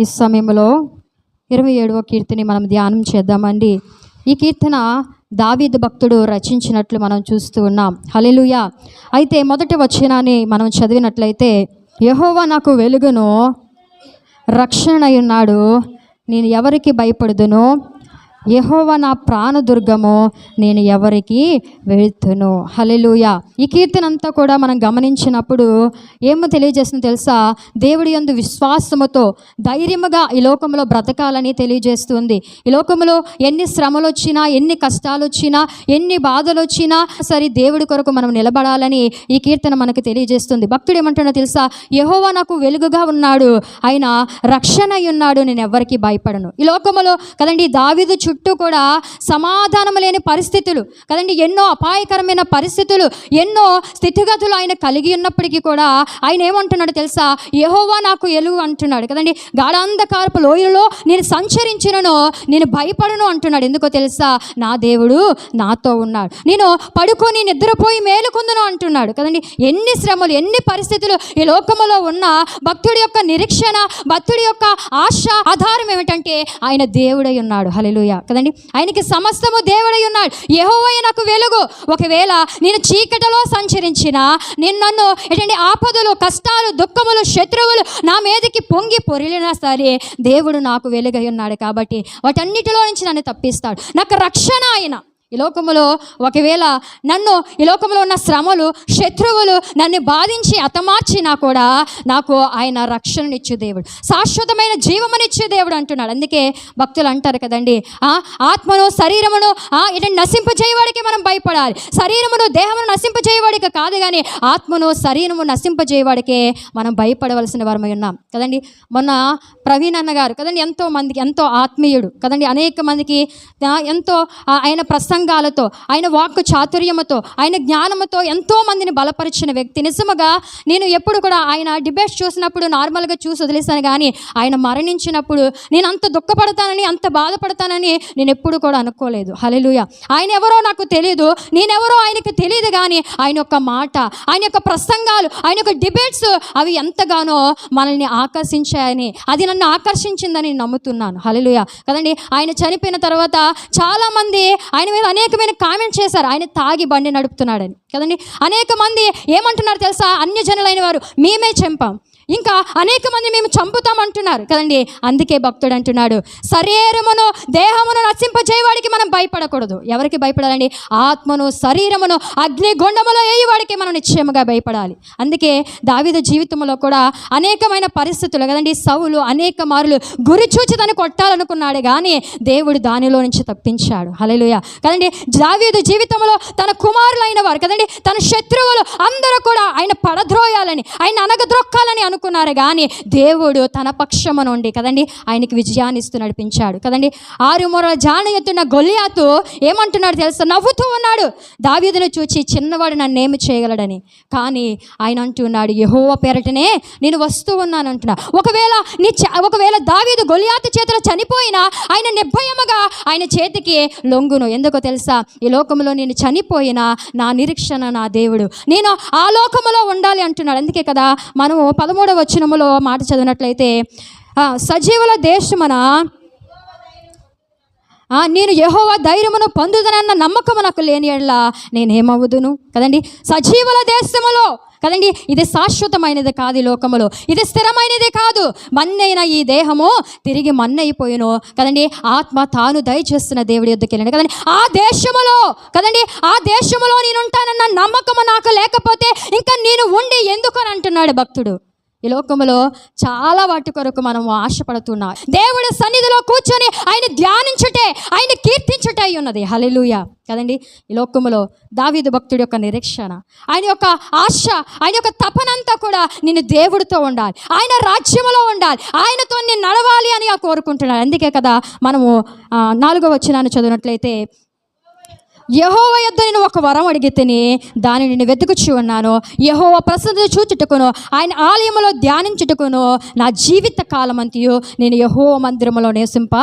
ఈ సమయంలో ఇరవై ఏడవ కీర్తిని మనం ధ్యానం చేద్దామండి. ఈ కీర్తన దావీద్ భక్తుడు రచించినట్లు మనం చూస్తూ ఉన్నాం. హల్లెలూయా. అయితే మొదటి వచ్చినాన్ని మనం చదివినట్లయితే యహోవా నాకు వెలుగును రక్షణ ఉన్నాడు నేను ఎవరికి భయపడుదును? యహోవ నా ప్రాణదుర్గము నేను ఎవరికి వెళ్తును. హలెలుయ ఈ కీర్తన అంతా కూడా మనం గమనించినప్పుడు ఏమో తెలియజేస్తుంది తెలుసా? దేవుడి యందు విశ్వాసముతో ధైర్యముగా ఈ లోకంలో బ్రతకాలని తెలియజేస్తుంది. ఈ లోకంలో ఎన్ని శ్రమలు వచ్చినా ఎన్ని కష్టాలు వచ్చినా ఎన్ని బాధలు వచ్చినా సరే దేవుడి కొరకు మనం నిలబడాలని ఈ కీర్తన మనకు తెలియజేస్తుంది. భక్తుడు ఏమంటున్నా తెలుసా? యహోవ నాకు వెలుగుగా ఉన్నాడు ఆయన రక్షణ అయి ఉన్నాడు నేను ఎవరికి భయపడను. ఈ లోకములో కదండి చూ చుట్టూ కూడా సమాధానం లేని పరిస్థితులు. కదండి ఎన్నో అపాయకరమైన పరిస్థితులు ఎన్నో స్థితిగతులు ఆయన కలిగి ఉన్నప్పటికీ కూడా ఆయన ఏమంటున్నాడు తెలుసా? యహోవా నాకు ఎలుగు అంటున్నాడు. కదండి గాఢాంధకారపు లోయలో నేను సంచరించినను నేను భయపడను అంటున్నాడు. ఎందుకో తెలుసా? నా దేవుడు నాతో ఉన్నాడు. నేను పడుకొని నిద్రపోయి మేలుకుందును అంటున్నాడు. కదండి ఎన్ని శ్రమలు ఎన్ని పరిస్థితులు ఈ లోకములో ఉన్న భక్తుడి యొక్క నిరీక్షణ భక్తుడి యొక్క ఆశ ఆధారం ఏమిటంటే ఆయన దేవుడై ఉన్నాడు. హల్లెలూయా. కదండి? ఆయనకి సమస్తము దేవుడై ఉన్నాడు. యెహోవా నాకు వెలుగు. ఒకవేళ నేను చీకటిలో సంచరించిన నేను నన్ను ఏంటంటే ఆపదలు కష్టాలు దుఃఖములు శత్రువులు నా మీదకి పొంగి పొరిలినా సరే దేవుడు నాకు వెలుగై ఉన్నాడు కాబట్టి వాటన్నిటిలో నుంచి నన్ను తప్పిస్తాడు. నాకు రక్షణ ఆయన. ఈ లోకములో ఒకవేళ నన్ను ఈ లోకంలో ఉన్న శ్రమలు శత్రువులు నన్ను బాధించి అతమార్చినా కూడా నాకు ఆయన రక్షణనిచ్చే దేవుడు. శాశ్వతమైన జీవమనిచ్చే దేవుడు అంటున్నాడు. అందుకే భక్తులు అంటారు కదండి ఆత్మను శరీరమును ఇటు ఇటు నశింపజేయవాడికి మనం భయపడాలి. శరీరమును దేహమును నశింపజేయవాడికి కాదు కానీ ఆత్మను శరీరము నశింపజేయవాడికే మనం భయపడవలసిన వారమై ఉన్నాం. కదండి మొన్న ప్రవీణ్ అన్న గారు కదండి ఎంతో మందికి ఎంతో ఆత్మీయుడు కదండి అనేక మందికి ఎంతో ఆయన ప్రసంగ ప్రసంగాలతో ఆయన వాక్కు చాతుర్యముతో ఆయన జ్ఞానముతో ఎంతో మందిని బలపరిచిన వ్యక్తి. నిజముగా నేను ఎప్పుడు కూడా ఆయన డిబేట్స్ చూసినప్పుడు నార్మల్గా చూసి వదిలేశాను కానీ ఆయన మరణించినప్పుడు నేను అంత దుఃఖపడతానని అంత బాధపడతానని నేను ఎప్పుడు కూడా అనుకోలేదు. హలెలుయ ఆయన ఎవరో నాకు తెలియదు నేనెవరో ఆయనకు తెలియదు కానీ ఆయన యొక్క మాట ఆయన యొక్క ప్రసంగాలు ఆయన యొక్క డిబేట్స్ అవి ఎంతగానో మనల్ని ఆకర్షించాయని అది నన్ను ఆకర్షించిందని నేను నమ్ముతున్నాను. హలెలుయ కదండి ఆయన చనిపోయిన తర్వాత చాలామంది ఆయన మీద అనేకమైన కామెంట్ చేశారు. ఆయన తాగి బండి నడుపుతున్నాడని. కదండి? అనేక మంది ఏమంటున్నారు తెలుసా? అన్యజనులైన వారు మేమే చంపాం. ఇంకా అనేక మంది మేము చంపుతామంటున్నారు కదండి? అందుకే భక్తుడు అంటున్నాడు. శరీరమును దేహమును నశింపజేయవాడికి మనం భయపడకూడదు. ఎవరికి భయపడాలండి? ఆత్మను శరీరమును అగ్ని గుండములో వేయవాడికి మనం నిశ్చయముగా భయపడాలి. అందుకే దావిద జీవితంలో కూడా అనేకమైన పరిస్థితులు కదండి? సౌలు అనేక మారులు గురి చూచి తను కొట్టాలనుకున్నాడు కానీ దేవుడు దానిలో నుంచి తప్పించాడు. హలలుయ కదండి? దావీదు జీవితంలో తన కుమారులైన వారు కదండి? తన శత్రువులు అందరూ కూడా ఆయన పడద్రోయాలని ఆయన అనగద్రొక్కాలని అనుకున్నారు కానీ దేవుడు తన పక్షము నుండి కదండి? ఆయనకి విజయాన్ని ఇస్తూ నడిపించాడు. కదండి? ఆరు మూరల జాన ఎత్తున్న గొల్లియాతు ఏమంటున్నాడు తెలుసా? నవ్వుతూ ఉన్నాడు. దావీదును చూచి చిన్నవాడు నన్ను ఏమి చేయగలడని. కానీ ఆయన అంటున్నాడు యహోవ పేరటనే నేను వస్తూ ఉన్నాను అంటున్నా. ఒకవేళ నీ చ- ఒకవేళ దావీదు గొలియాతు చేతిలో చనిపోయినా ఆయన నిర్భయముగా ఆయన చేతికి లొంగును. ఎందుకో తెలుసా? ఈ లోకంలో నేను చనిపోయినా నా నిరీక్షణ నా దేవుడు. నేను ఆ లోకములో ఉండాలి అంటున్నాడు. అందుకే కదా మనము పదమూడవ వచనములో మాట చదివినట్లయితే సజీవుల దేశమన నేను యెహోవా ధైర్యమును పొందుదనన్న నమ్మకము నాకు లేని ఎడల నేనేమవుదును? కదండి? సజీవుల దేశములో కదండి? ఇది శాశ్వతమైనది కాదు ఈ లోకములో. ఇది స్థిరమైనది కాదు. మన్నైన ఈ దేహము తిరిగి మన్నైపోయిను. కదండి? ఆత్మ తాను దయచేస్తున్న దేవుడి యొద్దకు వెళ్ళండి. కదండి? ఆ దేశములో కదండి? ఆ దేశములో నేను ఉంటానన్న నమ్మకము నాకు లేకపోతే ఇంకా నేను ఉండి ఎందుకు అని అంటున్నాడు భక్తుడు. ఈ లోకములో చాలా వాటి కొరకు మనం ఆశపడుతున్నాం. దేవుడి సన్నిధిలో కూర్చొని ఆయన ధ్యానించుటే ఆయన కీర్తించుటే అయి ఉన్నది. హలెలుయ కదండి? ఈ లోకములో దావీదు భక్తుడి యొక్క నిరీక్షణ ఆయన యొక్క ఆశ ఆయన యొక్క తపనంతా కూడా నేను దేవుడితో ఉండాలి. ఆయన రాజ్యములో ఉండాలి. ఆయనతో నేను నడవాలి అని ఆ కోరుకుంటున్నాడు. అందుకే కదా మనము నాలుగో వచ్చినాన్ని చదివినట్లయితే యహోవ యొద్ద నేను ఒక వరం అడిగితేనే దానిని నేను వెతుకుచి ఉన్నాను. యహోవ ప్రసన్నత చూచుటకును ఆయన ఆలయంలో ధ్యానించుటకును నా జీవిత కాలం అంతయు నేను యహోవ మందిరంలో నివసింప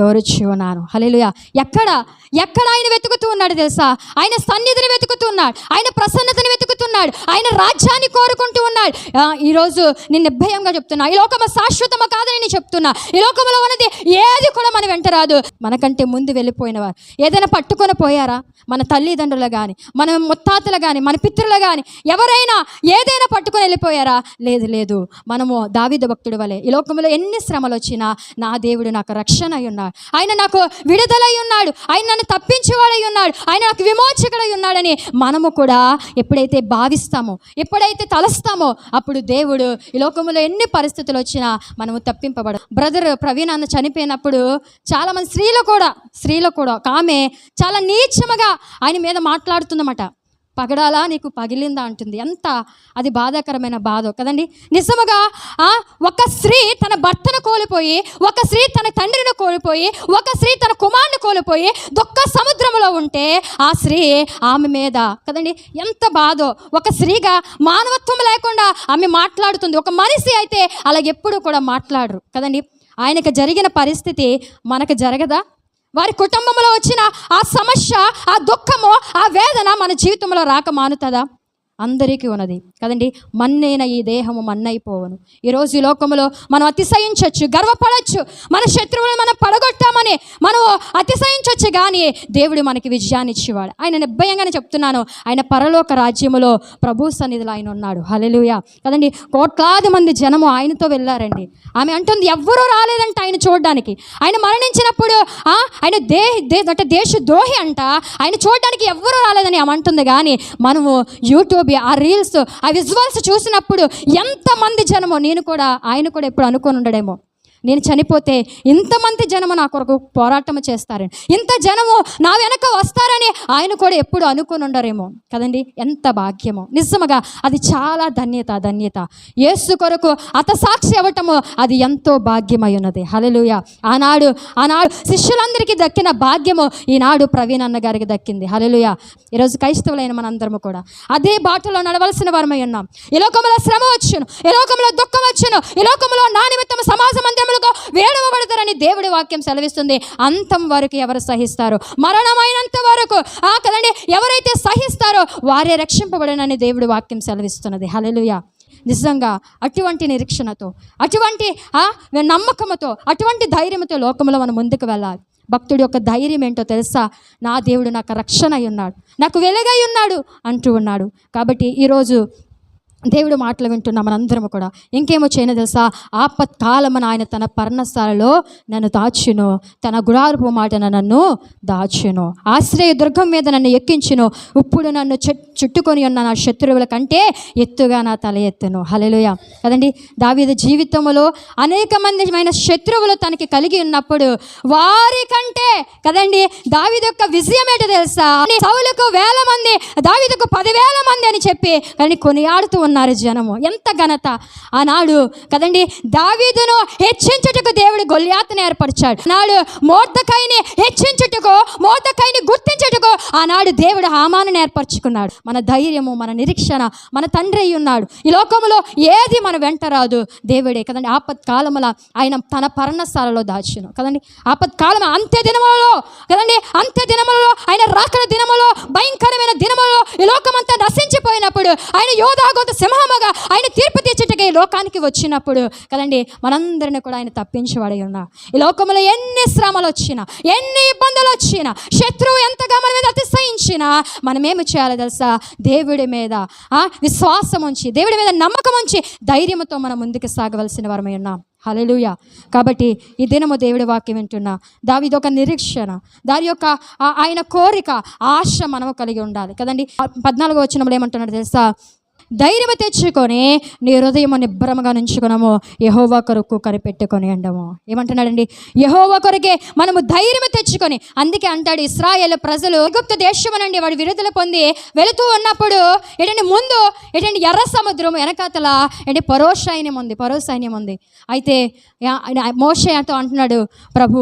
గౌరవించి ఉన్నాను. హలేలుయ ఎక్కడ? ఎక్కడ ఆయన వెతుకుతూ ఉన్నాడు తెలుసా? ఆయన సన్నిధిని వెతుకుతూ ఉన్నాడు. ఆయన ప్రసన్నతని వెతుకుతున్నాడు ఆయన రాజ్యాన్ని కోరుకుంటూ ఉన్నాడు. ఈరోజు నేను నిర్భయంగా చెప్తున్నా. ఈ లోకము శాశ్వతమ కాదని నేను చెప్తున్నా. ఈ లోకంలో ఉన్నది ఏది కూడా మన వెంట రాదు. మనకంటే ముందు వెళ్ళిపోయిన వారు. ఏదైనా పట్టుకొని పోయారా? మన తల్లిదండ్రులు కానీ మన ముత్తాతలు కానీ మన పిత్రులు కానీ ఎవరైనా ఏదైనా పట్టుకొని వెళ్ళిపోయారా? లేదు లేదు. మనము దావిద భక్తుడి వలె ఈ లోకంలో ఎన్ని శ్రమలు వచ్చినా నా దేవుడు నాకు రక్షణ అయి ఉన్నాడు ఆయన నాకు విడుదలై ఉన్నాడు ఆయన నన్ను తప్పించేవాడై ఉన్నాడు ఆయన నాకు విమోచకుడై ఉన్నాడని మనము కూడా ఎప్పుడైతే భావిస్తామో ఎప్పుడైతే తలస్తామో అప్పుడు దేవుడు ఈ లోకంలో ఎన్ని పరిస్థితులు వచ్చినా మనము తప్పింపబడ బ్రదర్ ప్రవీణ్ అన్న చనిపోయినప్పుడు చాలామంది స్త్రీలు కూడా స్త్రీలు కూడా ఆమె చాలా ప్రేమగా ఆయన మీద మాట్లాడుతుందన్నమాట. పగడాలా నీకు పగిలిందా అంటుంది. ఎంత అది బాధాకరమైన బాధ కదండి. నిజముగా ఆ, ఒక స్త్రీ తన భర్తను కోల్పోయి ఒక స్త్రీ తన తండ్రిని కోల్పోయి ఒక స్త్రీ తన కుమారుని కోల్పోయి దుఃఖ సముద్రంలో ఉంటే ఆ స్త్రీ ఆమె మీద కదండి. ఎంత బాధో. ఒక స్త్రీగా మానవత్వం లేకుండా ఆమె మాట్లాడుతుంది. ఒక మనిషి అయితే అలా ఎప్పుడు కూడా మాట్లాడరు కదండి. ఆయనకు జరిగిన పరిస్థితి మనకు జరగదా? వారి కుటుంబంలో వచ్చిన ఆ సమస్య ఆ దుఃఖము ఆ వేదన మన జీవితంలో రాక మానుతుందా? అందరికీ ఉన్నది. కదండి? మన్నైన ఈ దేహము మన్నైపోవను. ఈరోజు ఈ లోకంలో మనం అతిశయించవచ్చు గర్వపడవచ్చు మన శత్రువులను మనం పడగొట్టామని మనం అతిశయించవచ్చు కానీ దేవుడు మనకి విజయాన్ని ఇచ్చేవాడు. ఆయన నిర్భయంగానే చెప్తున్నాను. ఆయన పరలోక రాజ్యములో ప్రభు సన్నిధిలో ఆయన ఉన్నాడు. హలెలుయ కదండి? కోట్లాది మంది జనము ఆయనతో వెళ్ళారండి. ఆమె అంటుంది ఎవ్వరూ రాలేదంట ఆయన చూడడానికి. ఆయన మరణించినప్పుడు ఆ, ఆయన దేహ అంటే దేశ ద్రోహి అంట. ఆయన చూడడానికి ఎవ్వరూ రాలేదని ఆమె అంటుంది కానీ మనము యూట్యూబ్ ఆ రీల్స్ ఆ విజువల్స్ చూసినప్పుడు ఎంతమంది జనమో నేను కూడా ఆయన కూడా ఎప్పుడు అనుకొని ఉండడేమో. నేను చనిపోతే ఇంతమంది జనము నా కొరకు పోరాటం చేస్తారని. ఇంత జనము నా వెనక వస్తారని ఆయన కూడా ఎప్పుడు అనుకుని ఉండరేమో. కదండి? ఎంత భాగ్యమో. నిజముగా అది చాలా ధన్యత ధన్యత. యేసు కొరకు అత సాక్షి అవ్వటము అది ఎంతో భాగ్యమై ఉన్నది హలలుయ ఆనాడు ఆనాడు శిష్యులందరికీ దక్కిన భాగ్యము ఈనాడు ప్రవీణ్ అన్న గారికి దక్కింది. హలలుయ ఈరోజు క్రైస్తవులైన మనందరము కూడా అదే బాటలో నడవలసిన వారమై ఉన్నాం. ఈ లోకంలో శ్రమ వచ్చును ఈ లోకంలో దుఃఖం వచ్చును ఈ లోకంలో నా నిమిత్తం సమాజ మందిరములుగా వేడవబడతారని దేవుడి వాక్యం సెలవిస్తుంది. అంతం వరకు ఎవరు సహిస్తారు? మరణమైనంత వరకు ఆ కదండి ఎవరైతే సహిస్తారో వారే రక్షింపబడనని దేవుడి వాక్యం సెలవిస్తున్నది. హల్లెలూయా. నిజంగా అటువంటి నిరీక్షణతో అటువంటి నమ్మకంతో అటువంటి ధైర్యంతో లోకంలో మనం ముందుకు వెళ్ళాలి. భక్తుడి యొక్క ధైర్యం ఏంటో తెలుసా? నా దేవుడు నాకు రక్షణ అయి ఉన్నాడు. నాకు వెలుగై ఉన్నాడు అంటూ ఉన్నాడు. కాబట్టి ఈరోజు దేవుడు మాటలు వింటున్నాం మనందరం కూడా. ఇంకేమో చేయను తెలుసా? ఆపత్కాలమని ఆయన తన పర్ణశాలలో నన్ను దాచును. తన గుడారపు మాటన నన్ను దాచును. ఆశ్రయ దుర్గం మీద నన్ను ఎక్కించును. ఇప్పుడు నన్ను చుట్టుకొని ఉన్న నా శత్రువుల కంటే ఎత్తుగా నా తల ఎత్తును. హల్లెలూయా. కదండి దావీద జీవితంలో అనేక మందిమైన శత్రువులు తనకి కలిగి ఉన్నప్పుడు వారి కంటే కదండి దావీదు యొక్క విజయం ఏంటో తెలుసా? సౌలకు వేల మంది దావీదకు పదివేల మంది అని చెప్పి కానీ కొనియాడుతూ ఉన్నారు జనము. ఎంత ఘనత? ఆనాడు కదండి దావీదును హెచ్చించుటకు దేవుడు గొల్యాతను ఏర్పరిచాడు. నాడు మోర్దకాయని హెచ్చించుటకు మోర్దకాయని గుర్తించుటకు ఆనాడు దేవుడు హామాను ఏర్పరచుకున్నాడు. మన ధైర్యము మన నిరీక్షణ మన తండ్రి అయి ఉన్నాడు. ఈ లోకములో ఏది మన వెంట రాదు. దేవుడే కదండి ఆపత్కాలముల ఆయన తన పర్ణశాలలో దాచును. కదండి ఆపత్కాలం అంత్య దినములలో కదండి అంత్య దినములలో ఆయన రాకడ దినములో భయంకరమైన దినములో ఈ లోకమంతా నశించిపోయినప్పుడు ఆయన యోధాగోత సింహముగా ఆయన తీర్పు తీర్చుటకి ఈ లోకానికి వచ్చినప్పుడు కదండి మనందరిని కూడా ఆయన తప్పించేవాడై ఉన్నా. ఈ లోకంలో ఎన్ని శ్రమలు వచ్చినా ఎన్ని ఇబ్బందులు వచ్చినా శత్రువు ఎంతగా మన మీద అతిశయించినా మనమేమి చేయాలి చేయాలో తెలుసా? దేవుడి మీద ఆ, విశ్వాసం ఉంచి దేవుడి మీద నమ్మకం ఉంచి ధైర్యంతో మనం ముందుకు సాగవలసిన వారమై ఉన్నాం. హల్లెలూయా. కాబట్టి ఈ దినము దేవుడి వాక్యం వింటున్నా దావి ఒక నిరీక్షణ దాని యొక్క ఆయన కోరిక ఆశ మనము కలిగి ఉండాలి. కదండి పద్నాలుగో వచ్చినప్పుడు ఏమంటున్నాడు తెలుసా? ధైర్యం తెచ్చుకొని నీ హృదయం నిబ్బరముగా నుంచుకున్నాము యహోవా కొరకు కనిపెట్టుకొని అండము ఏమంటున్నాడండి? యహోవా కొరకే మనము ధైర్యం తెచ్చుకొని అందుకే అంటాడు ఇస్రాయేల్ ప్రజలు గుప్త దేశం అనండి వాడు విడుదల పొంది వెళుతూ ఉన్నప్పుడు ఏంటంటే ముందు ఏంటంటే ఎర్ర సముద్రం వెనకాతల ఏంటి పరో సైన్యం ఉంది పరో సైన్యం ఉంది. అయితే యా- మోషే అంటూ అంటున్నాడు ప్రభు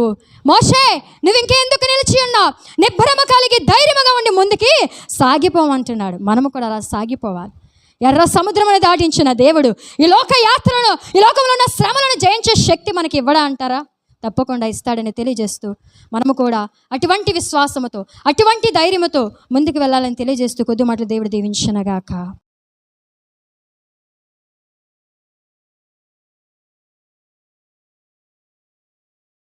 మోషే నువ్వు ఇంకెందుకు నిలిచి ఉన్నావు? నిబ్బరమ కలిగి ధైర్యముగా ఉండి ముందుకి సాగిపోమంటున్నాడు. మనము కూడా అలా సాగిపోవాలి. ఎర్ర సముద్రమును దాటించిన దేవుడు. ఈ లోక యాత్రను ఈ లోకంలో ఉన్న శ్రమలను జయించే శక్తి మనకి ఇవ్వడా అంటారా? తప్పకుండా ఇస్తాడని తెలియజేస్తూ మనము కూడా అటువంటి విశ్వాసముతో అటువంటి ధైర్యముతో ముందుకు వెళ్ళాలని తెలియజేస్తూ కొద్ది మాటలు దేవుడు దీవించనగాక.